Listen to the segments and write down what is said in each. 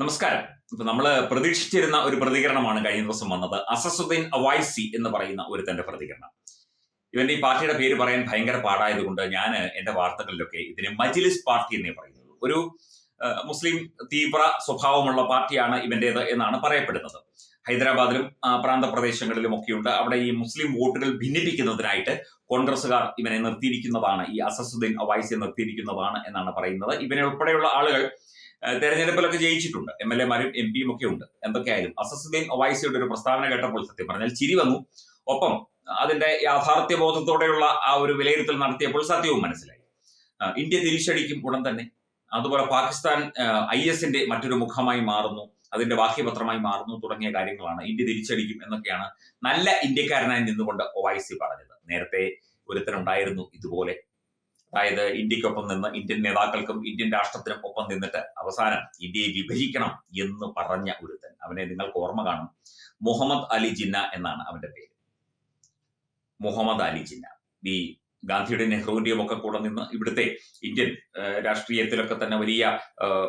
നമസ്കാരം. ഇപ്പൊ നമ്മൾ പ്രതീക്ഷിച്ചിരുന്ന ഒരു പ്രതികരണമാണ് കഴിഞ്ഞ ദിവസം വന്നത്. അസസുദ്ദീൻ അവൈസി എന്ന് പറയുന്ന ഒരു ഒരുത്തന്റെ പ്രതികരണം. ഇവന്റെ ഈ പാർട്ടിയുടെ പേര് പറയാൻ ഭയങ്കര പാടായതുകൊണ്ട് ഞാൻ എന്റെ വാർത്തകളിലൊക്കെ ഇതിനെ മജിലിസ് പാർട്ടി എന്നേ പറയുന്നത്. ഒരു മുസ്ലിം തീവ്ര സ്വഭാവമുള്ള പാർട്ടിയാണ് ഇവന്റേത് എന്നാണ് പറയപ്പെടുന്നത്. ഹൈദരാബാദിലും പ്രാന്ത പ്രാന്തപ്രദേശങ്ങളിലും ഒക്കെയുണ്ട്. അവിടെ ഈ മുസ്ലിം വോട്ടുകൾ ഭിന്നിപ്പിക്കുന്നതിനായിട്ട് കോൺഗ്രസുകാർ ഇവനെ നിർത്തിയിരിക്കുന്നതാണ്. ഈ അസസുദ്ദീൻ അവൈസിയെ നിർത്തിയിരിക്കുന്നതാണ് എന്നാണ് പറയുന്നത്. ഇവനെ ഉൾപ്പെടെയുള്ള ആളുകൾ തെരഞ്ഞെടുപ്പിലൊക്കെ ജയിച്ചിട്ടുണ്ട്. എം എൽ എമാരും എം പിയും ഒക്കെ ഉണ്ട്. എന്തൊക്കെയായാലും അസസുദ്ദീൻ ഒവൈസിയുടെ ഒരു പ്രസ്താവന കേട്ടപ്പോൾ സത്യം പറഞ്ഞാൽ ചിരി വന്നു. ഒപ്പം അതിന്റെ യാഥാർത്ഥ്യ ബോധത്തോടെയുള്ള ആ ഒരു വിലയിരുത്തൽ നടത്തിയപ്പോൾ സത്യവും മനസ്സിലായി. ഇന്ത്യ തിരിച്ചടിക്കും ഉടൻ തന്നെ. അതുപോലെ പാകിസ്ഥാൻ ഐ എസിന്റെ മറ്റൊരു മുഖമായി മാറുന്നു. അതിന്റെ ബാഹ്യപത്രമായി മാറുന്നു തുടങ്ങിയ കാര്യങ്ങളാണ് ഇന്ത്യ തിരിച്ചടിക്കും എന്നൊക്കെയാണ് നല്ല ഇന്ത്യക്കാരനായി നിന്നുകൊണ്ട് ഒവൈസി പറഞ്ഞത്. നേരത്തെ ഒരുത്തനുണ്ടായിരുന്നു ഇതുപോലെ അതായത് ഇന്ത്യക്കൊപ്പം നിന്ന് ഇന്ത്യൻ നേതാക്കൾക്കും ഇന്ത്യൻ രാഷ്ട്രത്തിനും ഒപ്പം നിന്നിട്ട് അവസാനം ഇന്ത്യയെ വിഭജിക്കണം എന്ന് പറഞ്ഞ ഒരുത്തൻ. അവനെ നിങ്ങൾക്ക് ഓർമ്മ കാണും. മുഹമ്മദ് അലി ജിന്ന എന്നാണ് അവന്റെ പേര്. മുഹമ്മദ് അലി ജിന്ന. ഈ ഗാന്ധിയുടെ നെഹ്റുവിന്റെയും ഒക്കെ കൂടെ നിന്ന് ഇവിടുത്തെ ഇന്ത്യൻ രാഷ്ട്രീയത്തിലൊക്കെ തന്നെ വലിയ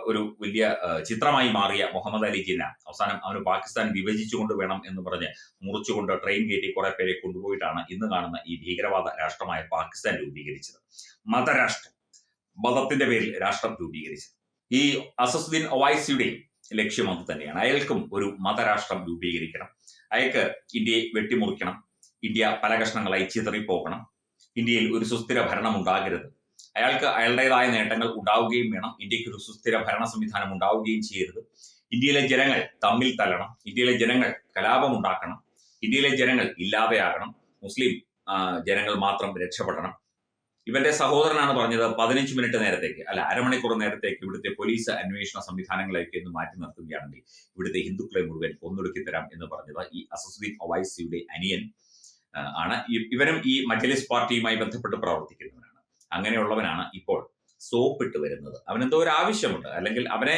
ഒരു വലിയ ചിത്രമായി മാറിയ മുഹമ്മദ് അലി ജിന്ന. അവസാനം അവന് പാകിസ്ഥാൻ വിഭജിച്ചുകൊണ്ട് വേണം എന്ന് പറഞ്ഞ് മുറിച്ചുകൊണ്ട് ട്രെയിൻ കയറ്റി കുറെ പേരെ കൊണ്ടുപോയിട്ടാണ് ഇന്ന് കാണുന്ന ഈ ഭീകരവാദ രാഷ്ട്രമായ പാകിസ്ഥാൻ രൂപീകരിച്ചത്. മതരാഷ്ട്രം മതത്തിന്റെ പേരിൽ രാഷ്ട്രം രൂപീകരിച്ചത്. ഈ അസസുദ്ദീൻ ഒവൈസിയുടെയും ലക്ഷ്യം അത് തന്നെയാണ്. അയാൾക്കും ഒരു മതരാഷ്ട്രം രൂപീകരിക്കണം. അയാൾക്ക് ഇന്ത്യയെ വെട്ടിമുറിക്കണം. ഇന്ത്യ പല കഷ്ണങ്ങളായി ചിതറിപ്പോകണം. ഇന്ത്യയിൽ ഒരു സുസ്ഥിര ഭരണം ഉണ്ടാകരുത്. അയാൾക്ക് അയാളുടേതായ നേട്ടങ്ങൾ ഉണ്ടാവുകയും വേണം. ഇന്ത്യയ്ക്ക് ഒരു സുസ്ഥിര ഭരണ സംവിധാനം ഉണ്ടാവുകയും ചെയ്യരുത്. ഇന്ത്യയിലെ ജനങ്ങൾ തമ്മിൽ തല്ലണം. ഇന്ത്യയിലെ ജനങ്ങൾ കലാപം ഉണ്ടാക്കണം. ഇന്ത്യയിലെ ജനങ്ങൾ ഇല്ലാതെയാകണം. മുസ്ലിം ജനങ്ങൾ മാത്രം രക്ഷപ്പെടണം. ഇവന്റെ സഹോദരനാണ് പറഞ്ഞത് പതിനഞ്ച് മിനിറ്റ് നേരത്തേക്ക് അല്ല അരമണിക്കൂർ നേരത്തേക്ക് ഇവിടുത്തെ പോലീസ് അന്വേഷണ സംവിധാനങ്ങളെയൊക്കെ ഒന്ന് മാറ്റി നിർത്തുകയാണെങ്കിൽ ഇവിടുത്തെ ഹിന്ദുക്കളെ മുഴുവൻ കൊന്നൊടുക്കി തരാം എന്ന് പറഞ്ഞത് ഈ അസസുദ്ദീൻ ഒവൈസിയുടെ അനിയൻ ആണ്. ഇവരും ഈ മജലിസ് പാർട്ടിയുമായി ബന്ധപ്പെട്ട് പ്രവർത്തിക്കുന്നവരാണ്. അങ്ങനെയുള്ളവനാണ് ഇപ്പോൾ സോപ്പിട്ട് വരുന്നത്. അവനെന്തോ ഒരു ആവശ്യമുണ്ട്. അല്ലെങ്കിൽ അവനെ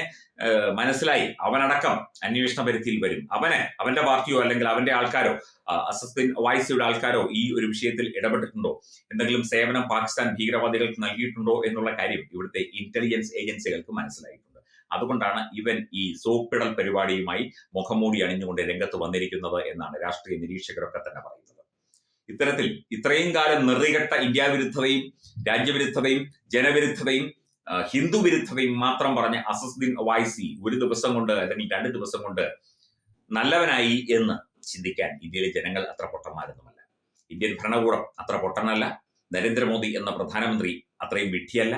മനസ്സിലായി. അവനടക്കം അന്വേഷണ പരിധിയിൽ വരും. അവനെ അവന്റെ പാർട്ടിയോ അല്ലെങ്കിൽ അവന്റെ ആൾക്കാരോ അസസ്തിൻ വായിസിയുടെ ആൾക്കാരോ ഈ ഒരു വിഷയത്തിൽ ഇടപെട്ടിട്ടുണ്ടോ? എന്തെങ്കിലും സേവനം പാകിസ്ഥാൻ ഭീകരവാദികൾക്ക് നൽകിയിട്ടുണ്ടോ എന്നുള്ള കാര്യം ഇവിടുത്തെ ഇന്റലിജൻസ് ഏജൻസികൾക്ക് മനസ്സിലായിട്ടുണ്ട്. അതുകൊണ്ടാണ് ഇവൻ ഈ സോപ്പിടൽ പരിപാടിയുമായി മുഖംമൂടി അണിഞ്ഞുകൊണ്ട് രംഗത്ത് വന്നിരിക്കുന്നത് എന്നാണ് രാഷ്ട്രീയ നിരീക്ഷകരൊക്കെ തന്നെ പറയുന്നത്. ഇത്തരത്തിൽ ഇത്രയും കാലം നിറികെട്ട ഇന്ത്യ വിരുദ്ധതയും രാജ്യവിരുദ്ധതയും ജനവിരുദ്ധതയും ഹിന്ദു വിരുദ്ധതയും മാത്രം പറഞ്ഞ അസസ്ദീൻ വായ്സി ഒരു ദിവസം കൊണ്ട് അല്ലെങ്കിൽ രണ്ട് ദിവസം കൊണ്ട് നല്ലവനായി എന്ന് ചിന്തിക്കാൻ ഇന്ത്യയിലെ ജനങ്ങൾ അത്ര പൊട്ടന്മാരൊന്നുമല്ല. ഇന്ത്യൻ ഭരണകൂടം അത്ര പൊട്ടനല്ല. നരേന്ദ്രമോദി എന്ന പ്രധാനമന്ത്രി അത്രയും വിഡ്ഢിയല്ല.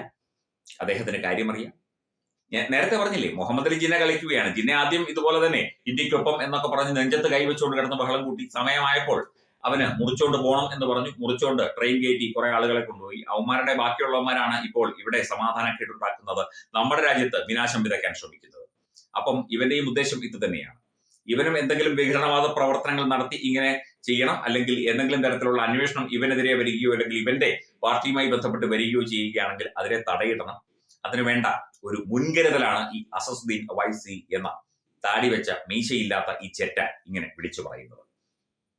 അദ്ദേഹത്തിന് കാര്യമറിയാം. നേരത്തെ പറഞ്ഞില്ലേ മുഹമ്മദ് അലി ജിന്നെ കളിക്കുകയാണ്. ജിന്നെ ആദ്യം ഇതുപോലെ തന്നെ ഇന്ത്യക്കൊപ്പം എന്നൊക്കെ പറഞ്ഞ് നെഞ്ചത്ത് കൈവച്ചുകൊണ്ട് കിടന്ന് ബഹളം കൂട്ടി സമയമായപ്പോൾ അവന് മുറിച്ചോണ്ട് പോകണം എന്ന് പറഞ്ഞു മുറിച്ചോണ്ട് ട്രെയിൻ കയറ്റി കുറെ ആളുകളെ കൊണ്ടുപോയി. അവന്മാരുടെ ബാക്കിയുള്ളവന്മാരാണ് ഇപ്പോൾ ഇവിടെ സമാധാനം സമാധാനക്കേടുണ്ടാക്കുന്നത് നമ്മുടെ രാജ്യത്ത് വിനാശം വിതയ്ക്കാൻ ശ്രമിക്കുന്നത്. അപ്പം ഇവന്റെയും ഉദ്ദേശം ഇത് തന്നെയാണ്. ഇവനും എന്തെങ്കിലും വിഘടനവാദ പ്രവർത്തനങ്ങൾ നടത്തി ഇങ്ങനെ ചെയ്യണം അല്ലെങ്കിൽ എന്തെങ്കിലും തരത്തിലുള്ള അന്വേഷണം ഇവനെതിരെ വരികയോ അല്ലെങ്കിൽ ഇവന്റെ പാർട്ടിയുമായി ബന്ധപ്പെട്ട് വരികയോ ചെയ്യുകയാണെങ്കിൽ അതിനെ തടയിടണം. അതിനു വേണ്ട ഒരു മുൻകരുതലാണ് ഈ അസസുദ്ദീൻ വൈസി എന്ന താടി വെച്ച മീശയില്ലാത്ത ഈ ചെറ്റ ഇങ്ങനെ വിളിച്ചു പറയുന്നത്.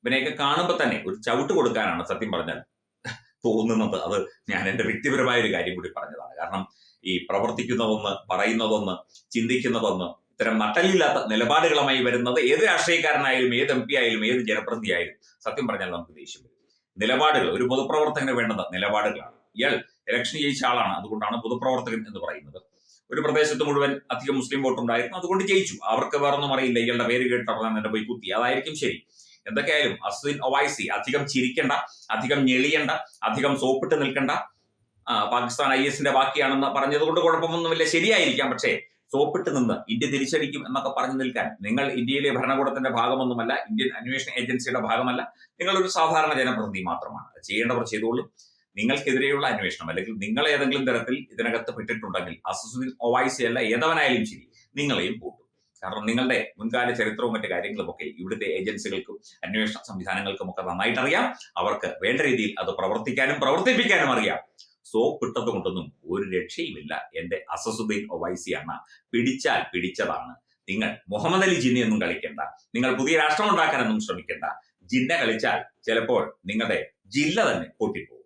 ഇവനെയൊക്കെ കാണുമ്പോൾ തന്നെ ഒരു ചവിട്ട് കൊടുക്കാനാണ് സത്യം പറഞ്ഞാൽ തോന്നുന്നത്. അത് ഞാൻ എന്റെ വ്യക്തിപരമായ ഒരു കാര്യം കൂടി പറഞ്ഞതാണ്. കാരണം ഈ പ്രവർത്തിക്കുന്നതൊന്ന് പറയുന്നതൊന്ന് ചിന്തിക്കുന്നതൊന്ന് ഇത്തരം നട്ടലില്ലാത്ത നിലപാടുകളുമായി വരുന്നത് ഏത് രാഷ്ട്രീയക്കാരനായാലും ഏത് എം പി ആയാലും ഏത് ജനപ്രതിനിധി ആയാലും സത്യം പറഞ്ഞാൽ നമുക്ക് ദേഷ്യം വരും. നിലപാടുകൾ ഒരു പൊതുപ്രവർത്തകന് വേണ്ടത് നിലപാടുകളാണ്. ഇയാൾ ഇലക്ഷൻ ജയിച്ച ആളാണ്. അതുകൊണ്ടാണ് പൊതുപ്രവർത്തകൻ എന്ന് പറയുന്നത്. ഒരു പ്രദേശത്ത് മുഴുവൻ അധികം മുസ്ലിം വോട്ടുണ്ടായിരുന്നു. അതുകൊണ്ട് ജയിച്ചു. അവർക്ക് വേറൊന്നും അറിയില്ല. ഇയാളുടെ പേര് കേട്ടറിഞ്ഞാൽ എന്റെ പോയി കുത്തി. അതായിരിക്കും ശരി. എന്തൊക്കെയായാലും അസുദിൻ ഒവൈസി അധികം ചിരിക്കണ്ട അധികം ഞെളിയണ്ട അധികം സോപ്പിട്ട് നിൽക്കണ്ട. പാകിസ്ഥാൻ ഐ എസിന്റെ ബാക്കിയാണെന്ന് പറഞ്ഞത് കൊണ്ട് കുഴപ്പമൊന്നുമില്ല. ശരിയായിരിക്കാം. പക്ഷേ സോപ്പിട്ട് നിന്ന് ഇന്ത്യ തിരിച്ചടിക്കും എന്നൊക്കെ പറഞ്ഞു നിൽക്കാൻ നിങ്ങൾ ഇന്ത്യയിലെ ഭരണകൂടത്തിന്റെ ഭാഗമൊന്നുമല്ല ഇന്ത്യൻ അന്വേഷണ ഏജൻസിയുടെ ഭാഗമല്ല. നിങ്ങൾ ഒരു സാധാരണ ജനപ്രതിനിധി മാത്രമാണ്. ചെയ്യേണ്ടവർ ചെയ്തോളൂ. നിങ്ങൾക്കെതിരെയുള്ള അന്വേഷണം അല്ലെങ്കിൽ നിങ്ങൾ ഏതെങ്കിലും തരത്തിൽ ഇതിനകത്ത് പെട്ടിട്ടുണ്ടെങ്കിൽ അസുസുദ്ദീൻ ഒവൈസി അല്ല ഏതവനായാലും ശരി നിങ്ങളെയും കൂട്ടും. കാരണം നിങ്ങളുടെ മുൻകാല ചരിത്രവും മറ്റു കാര്യങ്ങളും ഒക്കെ ഇവിടുത്തെ ഏജൻസികൾക്കും അന്വേഷണ സംവിധാനങ്ങൾക്കും ഒക്കെ നന്നായിട്ട് അറിയാം അവർക്ക് വേണ്ട രീതിയിൽ അത് പ്രവർത്തിക്കാനും പ്രവർത്തിപ്പിക്കാനും അറിയാം. സോപ്പിട്ടത് കൊണ്ടൊന്നും ഒരു രക്ഷയുമില്ല. എന്റെ അസസുദ്ദീൻ ഒവൈസിയാണ് പിടിച്ചാൽ പിടിച്ചതാണ്. നിങ്ങൾ മുഹമ്മദ് അലി ജിന്നയൊന്നും കളിക്കണ്ട. നിങ്ങൾ പുതിയ രാഷ്ട്രം ഉണ്ടാക്കാനൊന്നും ശ്രമിക്കണ്ട. ജിന്ന കളിച്ചാൽ ചിലപ്പോൾ നിങ്ങളുടെ ജില്ല തന്നെ പൊട്ടിപ്പോകും